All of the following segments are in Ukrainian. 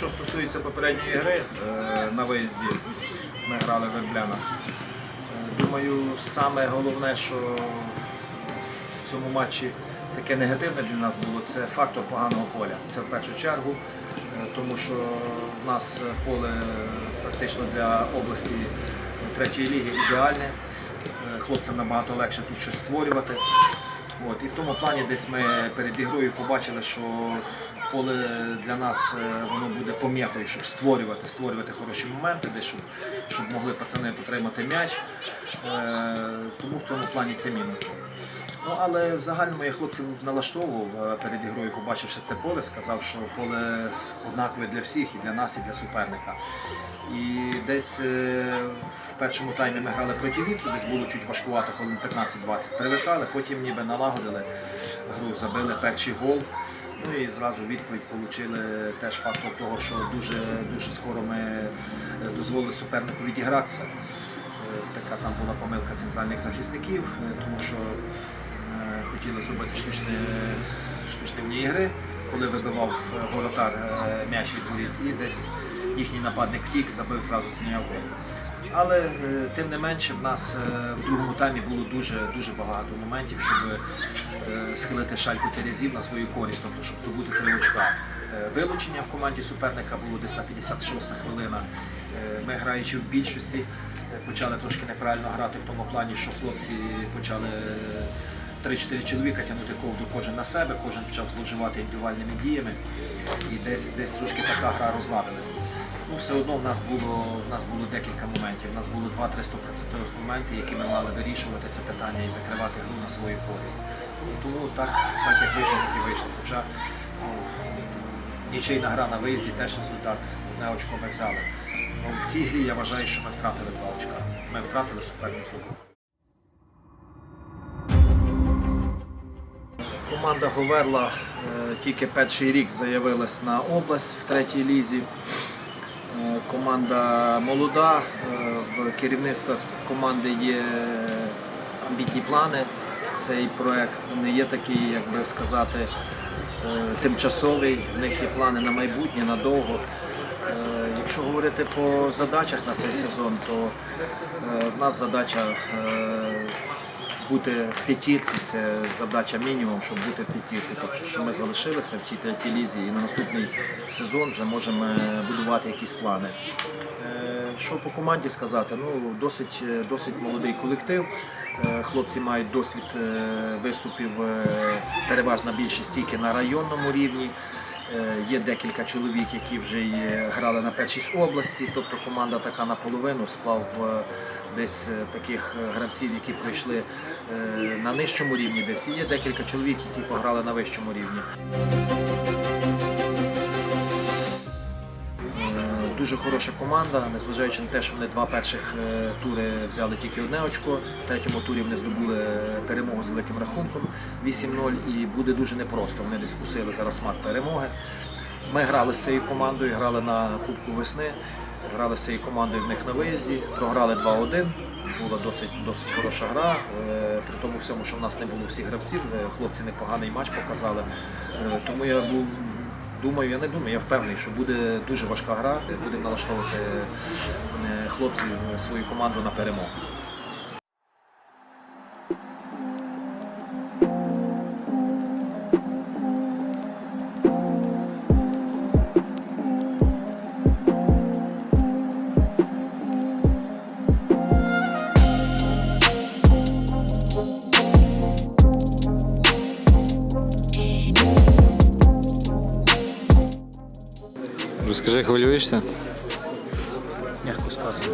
що стосується попередньої гри е, на виїзді, ми грали в Верблянах. Е, Думаю, саме головне, що в цьому матчі таке негативне для нас було, це фактор поганого поля. Це в першу чергу, е, тому що в нас поле практично для області третьої ліги ідеальне. Хлопцям набагато легше тут щось створювати. От, і в тому плані десь ми перед ігрою побачили, що поле для нас е, воно буде поміхою, щоб створювати, створювати хороші моменти, десь, щоб, щоб могли пацани потримати м'яч. Е, тому в цьому плані це мінус. Ну, але в загальному я хлопців налаштовував е, перед ігрою, побачивши це поле, сказав, що поле однакове для всіх, і для нас, і для суперника. І десь в першому таймі ми грали проти вітру, десь було чуть важкувато, хвилин 15-20 привикали, потім ніби налагодили гру, забили перший гол. Ну і зразу відповідь отримали теж фактор того, що дуже, дуже скоро ми е, дозволили супернику відігратися. Е, Така там була помилка центральних захисників, е, тому що хотіли зробити штучні, штучні ігри, коли вибивав воротар м'яч від воріт, і десь їхній нападник втік, забив зразу зміняв гол. Але е, тим не менше в нас е, в другому таймі було дуже дуже багато моментів, щоб е, схилити шальку терезів на свою користь, тобто щоб здобути три очка. Вилучення в команді суперника було десь на 56 хвилина. Ми граючи в більшості, почали трошки неправильно грати в тому плані, що хлопці почали. Е, 3-4 чоловіка тягнути ковду кожен на себе, кожен почав зловживати індивідуальними діями. І десь, десь трошки така гра розладилась. Ну, все одно в нас було, в нас було декілька моментів. У нас було 2-3 100% моменти, які ми мали вирішувати це питання і закривати гру на свою користь. Ну, тому так, так як вийшло, так і вийшло. Хоча ну, нічийна гра на виїзді теж результат. Одне очко ми взяли. Ну, в цій грі я вважаю, що ми втратили два очка. Ми втратили суперницю. Команда Говерла е, тільки перший рік заявилась на область в третій лізі. Е, Команда молода, е, в керівництва команди є амбітні плани. Цей проект не є такий, як би сказати, тимчасовий. В них є плани на майбутнє, надовго. Якщо говорити по задачах на цей сезон, то в нас задача бути в п'ятірці, це задача мінімум, щоб бути в п'ятірці. Тобто, що ми залишилися в тій третій лізі і на наступний сезон вже можемо е, будувати якісь плани. Е, Що по команді сказати? Ну, досить, е, досить молодий колектив. Хлопці мають досвід виступів, переважна більшість тільки на районному рівні. Е, Є декілька чоловік, які вже грали на першість області, тобто команда така наполовину, сплав е, десь е, таких гравців, які пройшли на нижчому рівні десь. І є декілька чоловік, які пограли на вищому рівні. Дуже хороша команда, незважаючи на те, що вони два перших е, тури взяли тільки одне очко. В третьому турі вони здобули перемогу з великим рахунком 8-0 і буде дуже непросто. Вони десь вкусили зараз смак перемоги. Ми грали з цією командою, грали на Кубку весни, грали з цією командою в них на виїзді, програли 2-1. Була досить, досить хороша гра. Е, При тому всьому, що в нас не було всіх гравців, е, хлопці непоганий матч показали. Е, Тому я був Думаю, я не думаю, я впевнений, що буде дуже важка гра. Будемо налаштовувати е, хлопців свою команду на перемогу. Розкажи, хвилюєшся? Мягко сказано.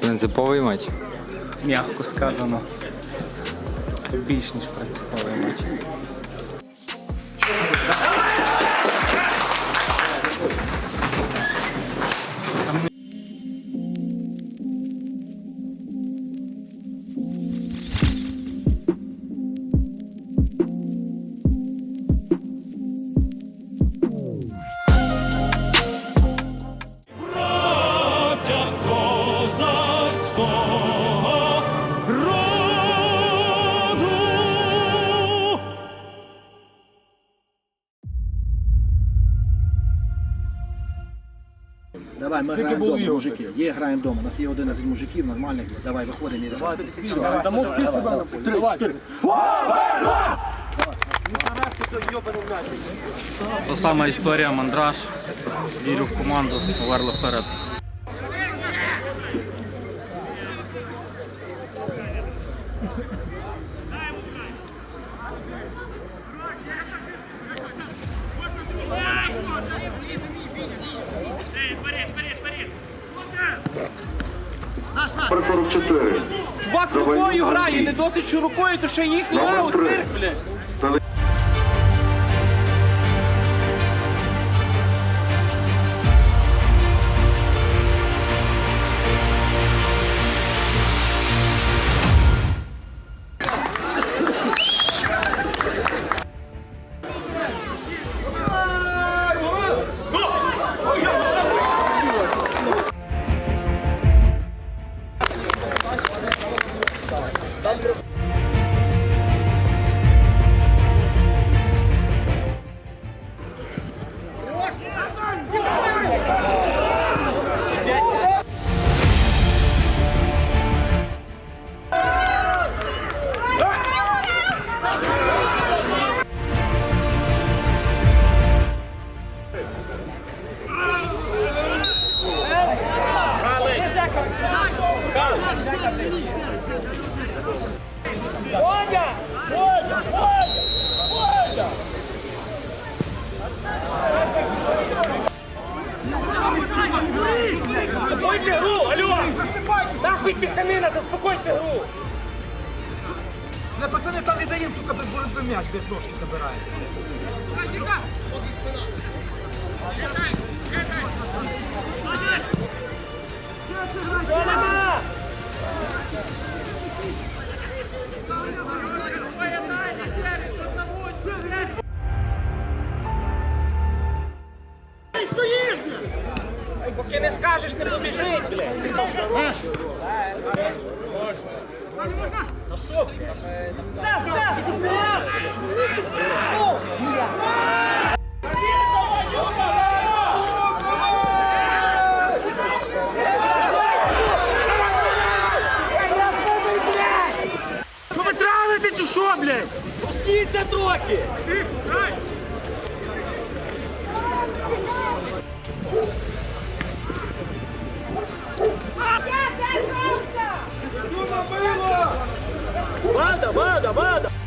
Принциповий матч. М'яко сказано. Більш ніж принциповий матч. Граємо вдома, мужики. Є, граємо вдома. У нас є 11 мужиків, нормальних. Давай, виходимо і давай. Дамо всі себе на полі. Три, чотири. То сама історія, мандраж. Вірю в команду, поверли вперед. Номер 44. Вас Завалюк рукою грає, не досить рукою, то ще їхній аут, блядь. Нахуй піханина, заспокойте гру! Не пацани там не сука, без боротьби м'яч, без ножки забираєте. Поки не скажеш, не побіжить, блядь! Що manda, manda, manda!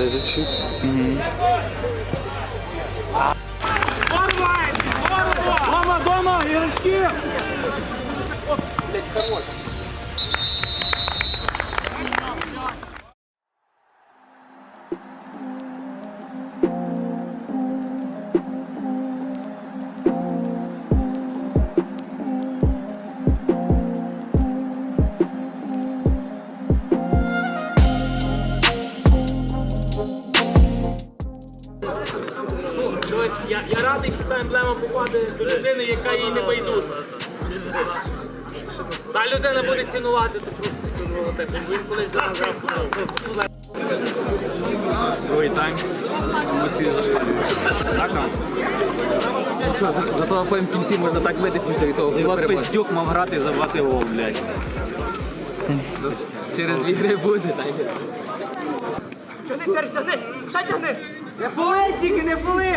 É uhum. Я, радий, що та емблема попаде до людини, яка їй не байдужа. Та людина буде цінувати ту просто логотип. Він колись заграв. Другий тайм. Емоції Що, за- зато потім в кінці можна так видихнути від того, хто переможе. Пиздюк мав грати і забивати гол, блядь. Через дві гри буде, так. Тягни, Серж, тягни! Ще тягни! Не фули, тільки не фули!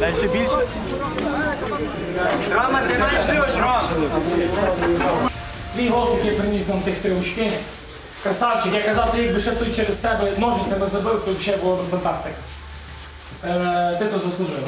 Дальше більше. Твій гол, який приніс нам тих три очки. Красавчик, я казав, ти якби ще той через себе ножицями забив, це взагалі було б фантастика. Е, ти то заслужив.